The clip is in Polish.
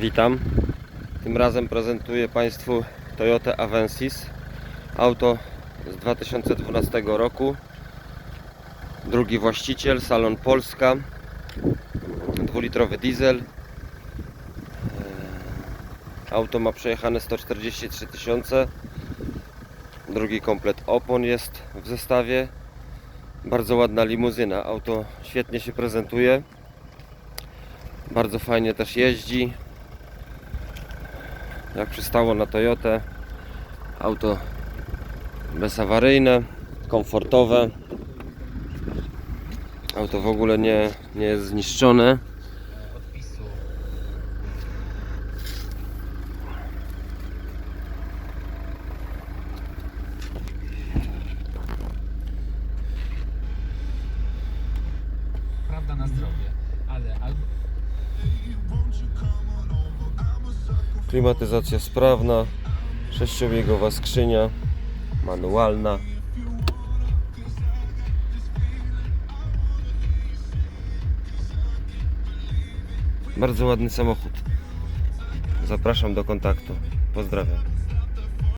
Witam. Tym razem prezentuję Państwu Toyota Avensis. Auto z 2012 roku. Drugi właściciel, salon Polska. Dwulitrowy diesel. Eee, Auto ma przejechane 143 tysiące. Drugi komplet opon jest w zestawie. Bardzo ładna limuzyna. Auto świetnie się prezentuje. Bardzo fajnie też jeździ. Jak przystało na Toyotę. Auto bezawaryjne, komfortowe. Auto w ogóle nie, nie jest zniszczone. Prawda na zdrowie, Klimatyzacja sprawna. Sześciobiegowa skrzynia. Manualna. Bardzo ładny samochód. Zapraszam do kontaktu. Pozdrawiam.